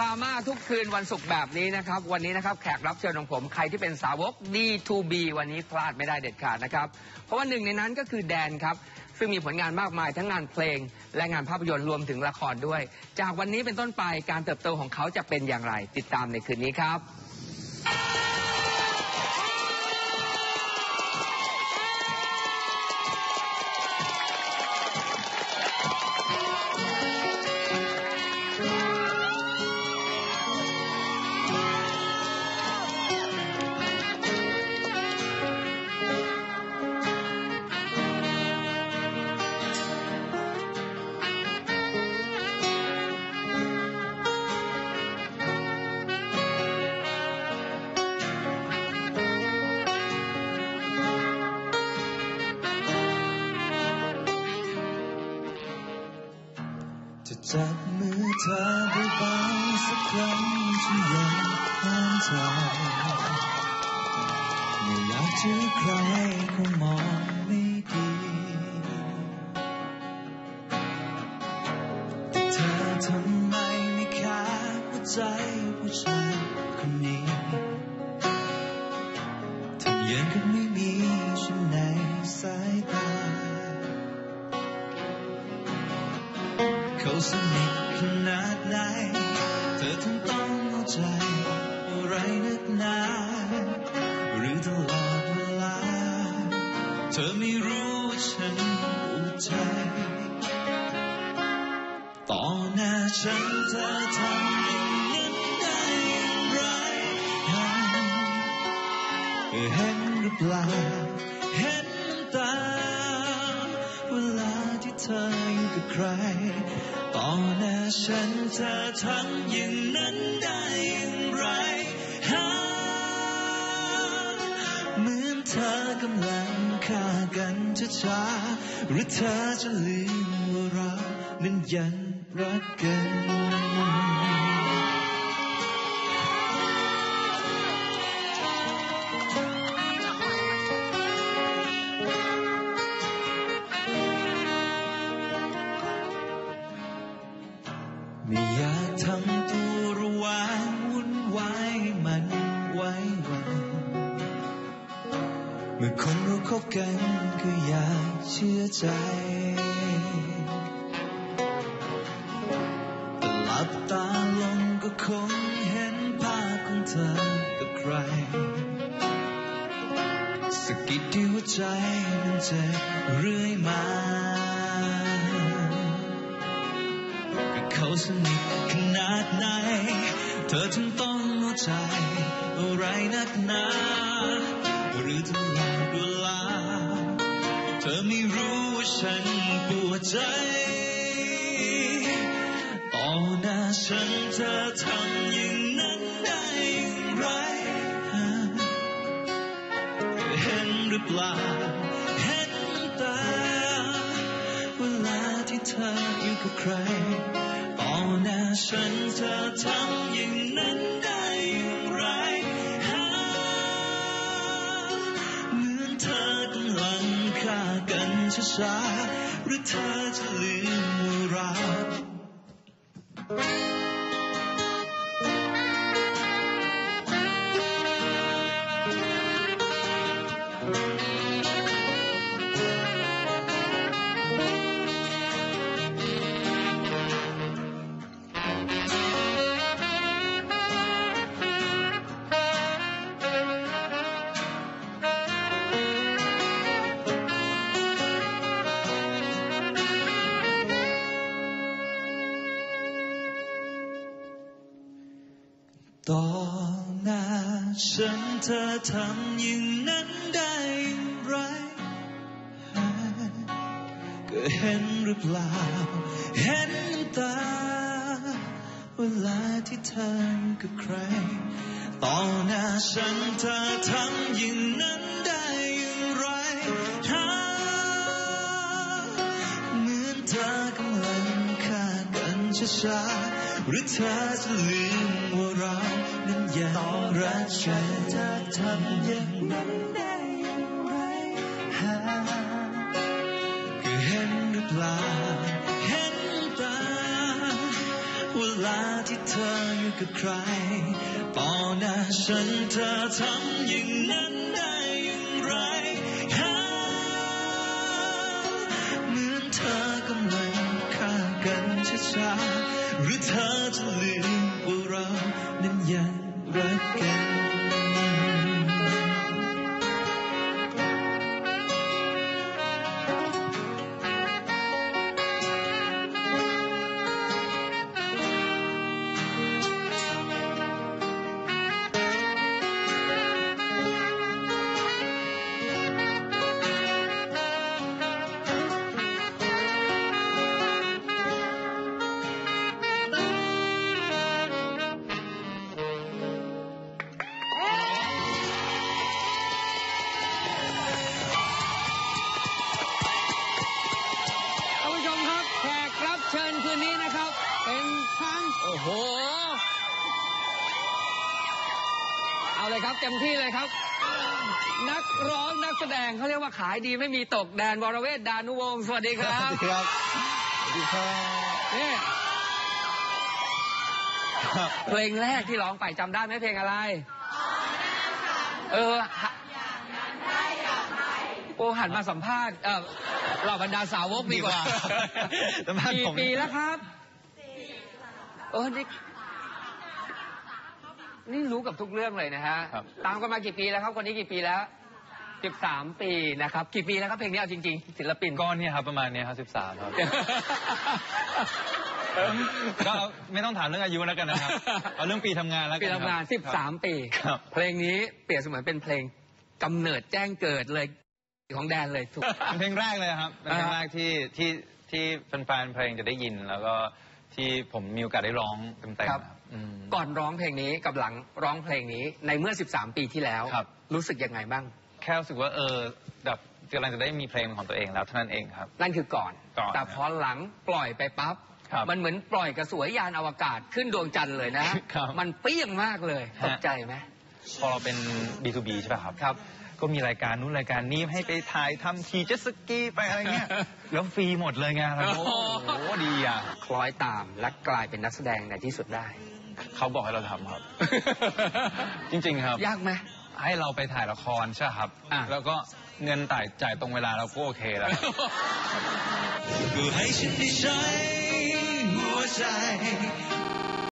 ราม่าทุกคืนวันศุกร์แบบนี้นะครับ วันนี้นะครับแขกรับเชิญของผมใครที่เป็นสาวก D2B วันนี้พลาดไม่ได้เด็ดขาดนะครับ เพราะว่าหนึ่งในนั้นก็คือแดนครับ ซึ่งมีผลงานมากมายทั้งงานเพลง และงานภาพยนตร์รวมถึงละครด้วย จากวันนี้เป็นต้นไปการเติบโตของเขาจะเป็นอย่างไร ติดตามในคืนนี้ครับ จับมือเธอเบาๆสักครั้งที่ยังห้ามใจไม่อยากจะให้ครเขามองไม่ดีแต่เธอทำไมไม่ค่าหัวใจผู้ชายคนนี้ทำยังกับไสนิทขนาดไหน เธอถึงต้องเอาใจอะไรนักหนาหรือตลอดเวลา เธอไม่รู้ว่าฉันปวดใจ ต่อหน้าฉันเธอทำอย่างนั้นได้อย่างไรเห็นหรือเปล่าเห็นน้ำตา เวลาที่เธออยู่กับใคร ต่อหน้าฉันเธอทำอย่างนั้นได้อย่างไรฮะเหมือนเธอกำลังฆ่ากันช้าๆหรือเธอจะลืมว่าเรานั้นยังรักกัน เมื่อคนเราคบกันก็อยากเชื่อใจแต่หลับตาลงก็คงเห็นภาพของเธอกับใครสะกิดที่หัวใจมันเจ็บเรื่อยมาเขาสนิทขนาดไหน เธอถึงต้องเอาใจอะไรนักหนาหรือตล ฉันปวดใจ ต่อหน้าฉันเธอทำอย่างนั้นได้อย่างไร เห็นหรือเปล่า เห็นตา เวลาที่เธออยู่กับใคร ต่อหน้าฉันเธอทำอย่างนั้น ช้าๆหรือเธอจะลืมว่าเรา ต่อหน้าฉันเธอทำอย่างนั้นได้อย่างไร ก็เห็นหรือเปล่า เห็นน้ำตา เวลาที่เธอกับใคร ต่อหน้าฉันเธอทำอย่างนั้นได้อย่างไรฮะเหมือนเธอกำลังฆ่ากันช้าๆหรือเธอจะลืมว่า รานั้นยังรักฉันเธอทำอย่างนั้นได้อย่างไรฮะก็เห็นหรือเปล่าเห็นตาเวลาที่เธออยู่กับใครต่อน้าฉันเธอทำอย่างนั้นได้อย่างไรฮะเหมือนเธอกำลังฆ่ากันช้าๆหรือเธอจะลืม เอาเลยครับเต็มที่เลยครับ นักร้องนักแสดงเขาเรียกว่าขายดีไม่มีตกแดนวรเวทดานุวงศ์สวัสดีครับครับสวัสดีครับนี่เพลงแรกที่ร้องไปจำได้ไหมเพลงอะไร เออฮะโอ้หันมาสัมภาษณ์เออเหล่าบรรดาสาวกดีกว่าสัมภาษณ์กี่ผมปีแล้วครับเออนี่ นี่รู้กับทุกเรื่องเลยนะฮะ ครับ ตามกันมากี่ปีแล้วครับคนนี้กี่ปีแล้วสิบสามปีนะครับ กี่ปีแล้วครับเพลงนี้เอาจริงๆศิลปิน ก้อนเนี่ยครับประมาณเนี้ยครับสิบสามครับ ก็ไม่ต้องถามเรื่องอายุแล้วกันนะครับ เอาเรื่องปีทำงานแล้วกัปีนครับ ทำงาน 13 ปี ครับ เพลงนี้เปรียบเสมือนเป็นเพลงกำเนิดแจ้งเกิดเลยของแดนเลยถูก เป็นเพลงแรกเลยครับ เป็นเพลงอ่าแรกที่ที่ที่แฟนๆเพลงจะได้ยินแล้วก็ ที่ผมมีโอกาสได้ร้องเต็มๆครับ อืม ก่อนร้องเพลงนี้กับหลังร้องเพลงนี้ในเมื่อ 13 ปีที่แล้ว ครับ รู้สึกยังไงบ้าง แค่รู้สึกว่าเออแบบกำลังจะได้มีเพลงของตัวเองแล้วเท่านั้นเองครับ นั่นคือก่อน ก่อนแต่พอหลังปล่อยไปปั๊บ ครับมันเหมือนปล่อยกระสวยยานอวกาศขึ้นดวงจันทร์เลยนะ ครับมันเปรี้ยงมากเลย ฮะ ตกใจไหม พอเราเป็น B2B ใช่ป่ะครับ ครับ ก็มีรายการนู้นรายการนี้ให้ไปถ่ายทำขี่เจ็ตสกีไปอะไรเงี้ยแล้วฟรีหมดเลยไงเราโอ้โหดีอะ คล้อยตามและกลายเป็นนักแสดงในที่สุดได้ เขาบอกให้เราทำครับ จริง ๆ ครับ ยากไหม ให้เราไปถ่ายละครใช่ครับ อะ แล้วก็เงินจ่ายจ่ายตรงเวลาเราก็โอเคแล้ว ก็ให้ฉันได้ใช้หัวใจ